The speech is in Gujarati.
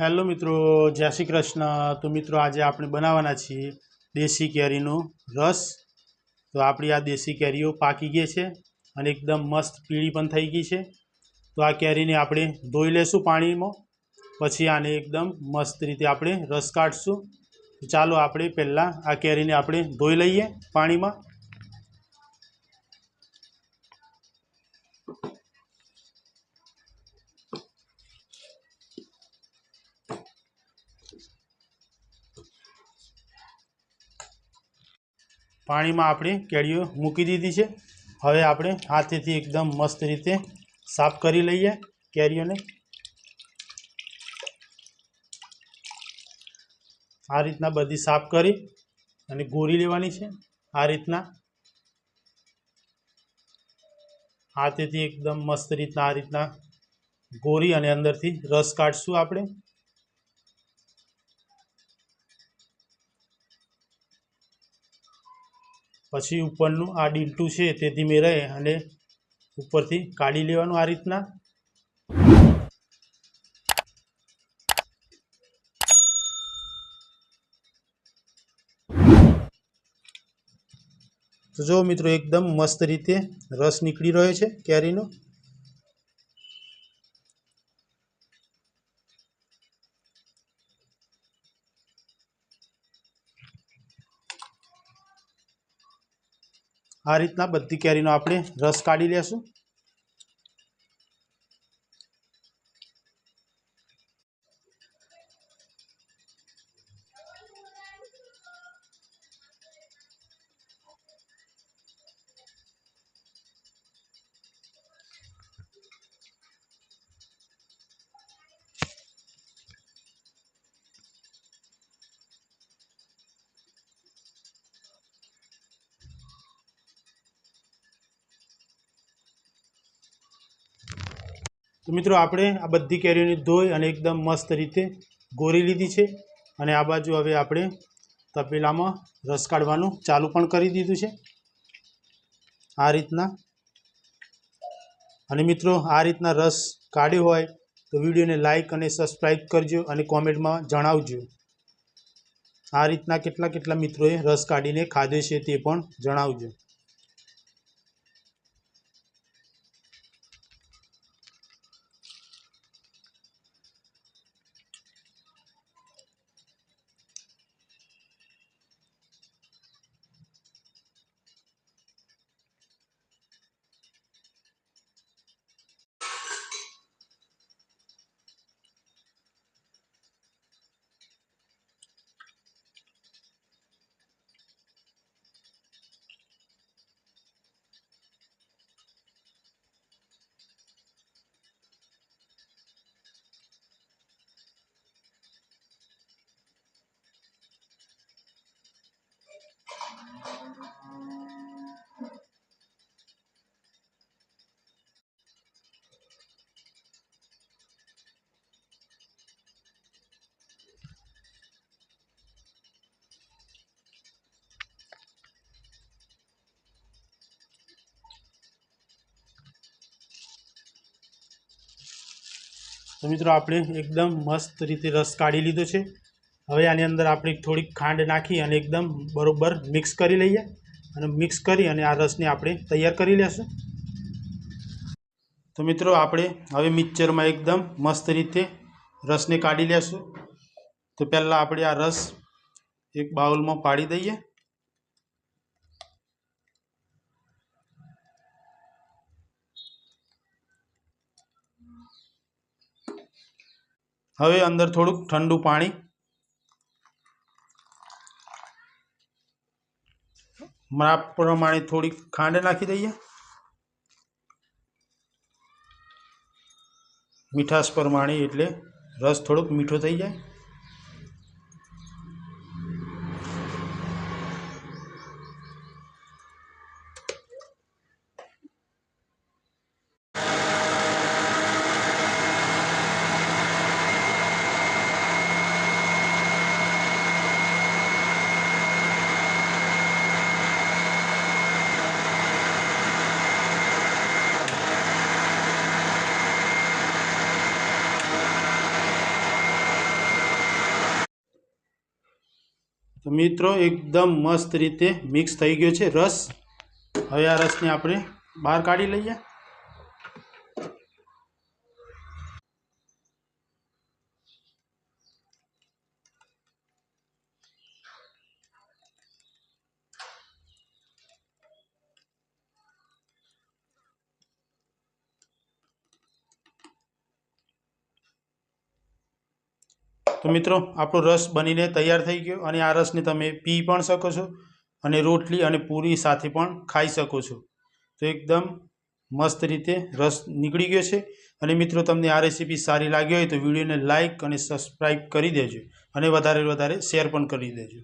હેલો મિત્રો, જય શ્રી કૃષ્ણ. તો મિત્રો, આજે આપણે બનાવવાના છીએ દેશી કેરીનો રસ. તો આપણી આ દેશી કેરીઓ પાકી ગઈ છે અને એકદમ મસ્ત પીળી પણ થઈ ગઈ છે. તો આ કેરીને આપણે ધોઈ લેશું પાણીમાં. પછી આને એકદમ મસ્ત રીતે આપણે રસ કાઢશું. ચાલો આપણે પહેલાં આ કેરીને આપણે ધોઈ લઈએ પાણીમાં. પાણીમાં આપણે કેરીઓ મૂકી દીધી છે. હવે આપણે હાથેથી એકદમ મસ્ત રીતે સાફ કરી લઈએ કેરીઓને આ રીતના બધી સાફ કરી અને ગોરી લેવાની છે આ રીતના. હાથેથી એકદમ મસ્ત રીતના આ રીતના ગોરી અને અંદરથી રસ કાઢશું આપણે. પછી ઉપરનું આ ડીલટું છે તે ધીમે રહે અને ઉપરથી કાઢી લેવાનું આ રીતના. તો જો મિત્રો એકદમ મસ્ત રીતે રસ નીકળી રહ્યો છે કેરીનો. આ રીતના બધી કેરીનો આપણે રસ કાઢી લેશું. તો મિત્રો આપણે આ બધી કેરીઓને ધોઈ અને એકદમ મસ્ત રીતે ગોરી લીધી છે. અને આ બાજુ હવે આપણે તપેલામાં રસ કાઢવાનું ચાલુ પણ કરી દીધું છે. આ રીતના. અને મિત્રો આ રીતના રસ કાઢ્યો હોય તો વિડીયોને લાઇક અને સબસ્ક્રાઈબ કરજો અને કોમેન્ટમાં જણાવજો. આ રીતના કેટલા કેટલા મિત્રોએ રસ કાઢીને ખાધે છે તે પણ જણાવજો. તો મિત્રો આપણે એકદમ મસ્ત રીતે રસ કાઢી લીધો છે. હવે આની અંદર આપણે થોડીક ખાંડ નાખી અને એકદમ બરોબર મિક્સ કરી લઈએ. અને મિક્સ કરી અને આ રસને આપણે તૈયાર કરી લેશું. તો મિત્રો આપણે હવે મિક્સરમાં એકદમ મસ્ત રીતે રસને કાઢી લેશું. તો પહેલાં આપણે આ રસ એક બાઉલમાં પાડી દઈએ. હવે અંદર થોડુંક ઠંડુ પાણી. માપ પ્રમાણે થોડીક ખાંડ નાખી દઈએ. મીઠાશ પ્રમાણે એટલે રસ થોડોક મીઠો થઈ જાય. મિત્રો, એકદમ મસ્ત રીતે મિક્સ થઈ ગયો છે રસ. હવે આ રસને આપણે બહાર કાઢી લઈએ. તો મિત્રો, આપણો રસ બનીને તૈયાર થઈ ગયો અને આ રસને તમે પી પણ શકો છો અને રોટલી અને પૂરી સાથે પણ ખાઈ શકો છો. તો એકદમ મસ્ત રીતે રસ નીકળી ગયો છે. અને મિત્રો, તમને આ રેસીપી સારી લાગી હોય તો વિડીયોને લાઇક અને સબસ્ક્રાઈબ કરી દેજો અને વધારે વધારે શેર પણ કરી દેજો.